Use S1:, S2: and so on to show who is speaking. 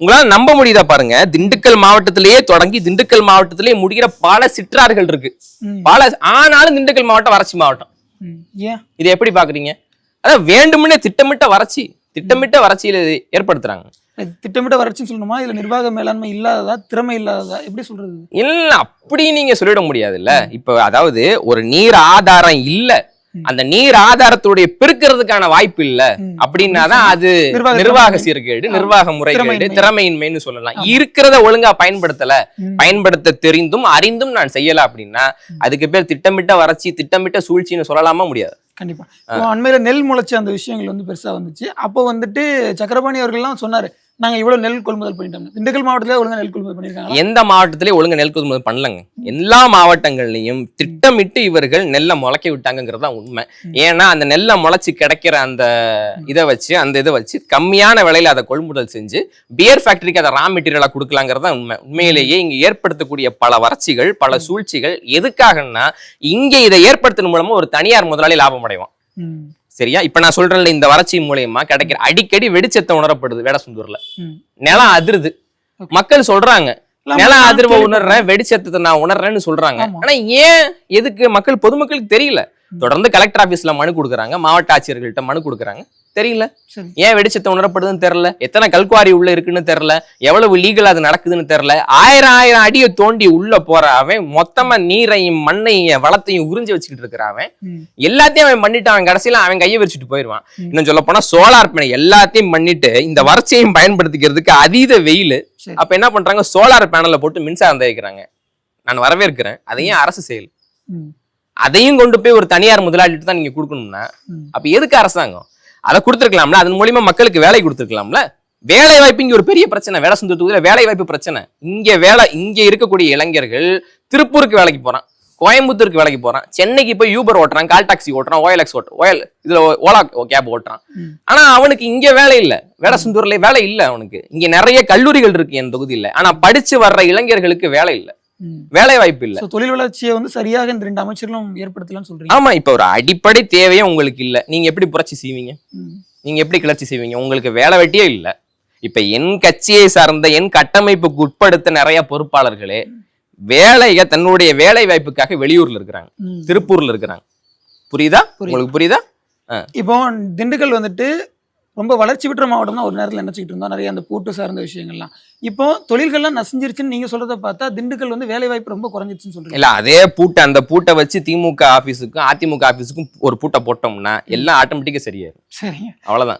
S1: உங்களால நம்ப முடியுதா பாருங்க. திண்டுக்கல் மாவட்டத்திலேயே தொடங்கி திண்டுக்கல் மாவட்டத்திலேயே முடிகிற பல சிற்றார்கள் இருக்கு. பல ஆனாலும் திண்டுக்கல் மாவட்டம் வறட்சி மாவட்டம். இதை எப்படி பாக்குறீங்க? அதான் வேண்டுமுன்னே திட்டமிட்ட வறட்சி திட்டமிட்ட வறட்சியில ஏற்படுத்துறாங்க.
S2: திட்டமிட்ட வறட்சின்னு சொல்லணுமா? இதுல நிர்வாக மேலாண்மை இல்லாததா? திறமை இல்லாததா? எப்படி சொல்றது?
S1: இல்ல அப்படி நீங்க சொல்லிட முடியாதுல்ல. இப்ப அதாவது ஒரு நீர் ஆதாரம் இல்ல. அந்த நீர் ஆதாரத்துடைய பெருக்கிறதுக்கான வாய்ப்பு இல்ல. அப்படின்னாதான் அது
S2: நிர்வாக.
S1: சீர்கேடு. நிர்வாக முறைகேடு
S2: திறமையின்மை.
S1: திறமையின்மைன்னு சொல்லலாம். இருக்கிறத ஒழுங்கா பயன்படுத்தல. பயன்படுத்த தெரிந்தும் அறிந்தும் நான் செய்யல அப்படின்னா அதுக்கு பேர் திட்டமிட்ட வறட்சி திட்டமிட்ட சூழ்ச்சின்னு சொல்லலாமா முடியாது
S2: கண்டிப்பா அண்மையில நெல் முளைச்ச அந்த விஷயங்கள் வந்து பெருசா வந்துச்சு அப்போ வந்துட்டு சக்கரபாணி அவர்கள்லாம் சொன்னாரு நாங்க இவ்வளவு நெல் கொள்முதல் பண்ணிட்டோம். திண்டுக்கல் மாவட்டத்துல ஒழுங்கா நெல் கொள்முதல் பண்ணிருக்காங்க
S1: எந்த மாவட்டத்திலயும் ஒழுங்கா நெல் கொள்முதல் பண்ணலங்க. எல்லா மாவட்டங்கள்லயும் திட்டமிட்டு இவர்கள் நெல்லை முளைக்க விட்டாங்கிறது தான் உண்மை. ஏன்னா அந்த நெல்லை முளைச்சு கிடைக்கிற அந்த இதை வச்சு அந்த இதை வச்சு கம்மியான விலையில அதை கொள்முதல் செஞ்சு பியர் ஃபேக்டரிக்கு அதை ரா மெட்டீரியலா கொடுக்கலாங்கிறது தான் உண்மை. உண்மையிலேயே இங்க ஏற்படுத்தக்கூடிய பல வறட்சிகள் பல சூழ்ச்சிகள் எதுக்காகன்னா இங்க இதை ஏற்படுத்தின மூலமா ஒரு தனியார் முதலாளி லாபம் அடைவான். சரியா இப்ப நான் சொல்றேன்ல இந்த வறட்சி மூலியமா கிடைக்கிற அடிக்கடி வெடிச்சத்தை உணரப்படுது வேடசுந்தூர்ல. நிலம் அதிருது. மக்கள் சொல்றாங்க நில அதிர்வை. உணர்றேன் வெடிச்சத்தை நான் உணர்றேன்னு சொல்றாங்க. ஆனா ஏன் எதுக்கு மக்கள் பொதுமக்களுக்கு தெரியல. தொடர்ந்து கலெக்டர் ஆபீஸ்ல மனு கொடுக்குறாங்க. மாவட்ட ஆட்சியர்கள்ட்ட மனு கொடுக்குறாங்க. தெரியல. ஏன் வெடிச்சத்தை உணரப்படுதுன்னு தெரியல. எத்தனை கல்குவாரி உள்ள இருக்குன்னு தெரியல. எவ்வளவு லீகல் அது நடக்குதுன்னு தெரியல. ஆயிரம் ஆயிரம் அடியை தோண்டி உள்ள போற அவன் மொத்தமா நீரையும் மண்ணையும் வளத்தையும் உறிஞ்சு வச்சுக்கிட்டு இருக்கிற அவன்.
S2: ம்.
S1: எல்லாத்தையும் அவன் பண்ணிட்டு அவன் கடைசியில அவன் கையை வச்சுட்டு போயிடுவான்.
S2: ம்.
S1: இன்னும் சொல்ல போனா சோலார் பேனல் எல்லாத்தையும் பண்ணிட்டு இந்த வறட்சியையும் பயன்படுத்திக்கிறதுக்கு அதீத வெயில். அப்ப என்ன பண்றாங்க? சோலார் பேனல்ல போட்டு மின்சாரம் தயாரிக்கிறாங்க. நான் வரவேற்கிறேன். அதையும் அரசு செய்யல
S2: ம்.
S1: அதையும் கொண்டு போய் ஒரு தனியார் முதலாளிட்டு தான் நீங்க கொடுக்கணும்னா. அப்ப எதுக்கு அரசாங்கம்? அதை கொடுத்துருக்கலாம்ல? அதன் மூலியமா மக்களுக்கு வேலை கொடுத்துருக்கலாம்ல? வேலை வாய்ப்பு இங்க ஒரு பெரிய பிரச்சனை. வேலை சொந்த தொகுதியில வேலை வாய்ப்பு பிரச்சனை. இங்க வேலை இங்க இருக்கக்கூடிய இளைஞர்கள் திருப்பூருக்கு வேலைக்கு போறான் கோயம்புத்தூருக்கு வேலைக்கு போறான் சென்னைக்கு போய் யூபர் ஓட்டுறான் கால் டாக்ஸி ஓட்டுறான் ஓஎல்எக்ஸ் ஓட்டு ஓஎல் இதுல ஓலா கேப் ஓட்டுறான். ஆனா அவனுக்கு இங்க வேலை இல்ல. வேடசுந்தூர்ல வேலை இல்ல அவனுக்கு. இங்க நிறைய கல்லூரிகள் இருக்கு என் தொகுதியில. ஆனா படிச்சு வர்ற இளைஞர்களுக்கு வேலை இல்ல. வேலை வாய்ப்பு இல்ல.
S2: தொழில் வளர்ச்சியை வந்து சரியாக இந்த ரெண்டு அமைச்சர்களும் ஏற்படுத்தலாம்னு சொல்றீங்க?
S1: ஆமா இப்ப ஒரு அடிப்படை தேவையே உங்களுக்கு இல்ல. நீங்க எப்படி புரட்சி செய்வீங்க. நீங்க எப்படி கிளர்ச்சி செய்வீங்க? உங்களுக்கு வேலை வெட்டியே இல்ல. இப்ப என் கட்சியை சார்ந்த என் கட்டமைப்புக்கு உட்படுத்த நிறைய பொறுப்பாளர்களே வேலைய தன்னுடைய வேலை வாய்ப்புக்காக வெளியூர்ல இருக்கிறாங்க. திருப்பூர்ல இருக்கிறாங்க.
S2: புரியுது.
S1: உங்களுக்கு புரியுதா?
S2: இப்போ திண்டுக்கல் வந்துட்டு ரொம்ப வளர்ச்சி பெற்ற மாவட்டம் தான் ஒரு நேரத்தில் நினைச்சிட்டு இருந்தோம்? நிறைய அந்த பூட்டு சார்ந்த விஷயங்கள்லாம். இப்போ தொழில்கள்லாம் நசிஞ்சிருச்சுன்னு நீங்க சொல்றத பார்த்தா திண்டுக்கல் வந்து வேலை வாய்ப்பு ரொம்ப குறைஞ்சிருச்சுன்னு சொல்றீங்க.
S1: இல்ல அதே பூட்டை அந்த பூட்டை வச்சு திமுக ஆபீஸுக்கும் அதிமுக ஆபீஸுக்கும் ஒரு பூட்டை போட்டோம்னா எல்லாம் ஆட்டோமேட்டிக்கா சரியாயிரும்.
S2: சரிங்க.
S1: அவ்வளவுதான்.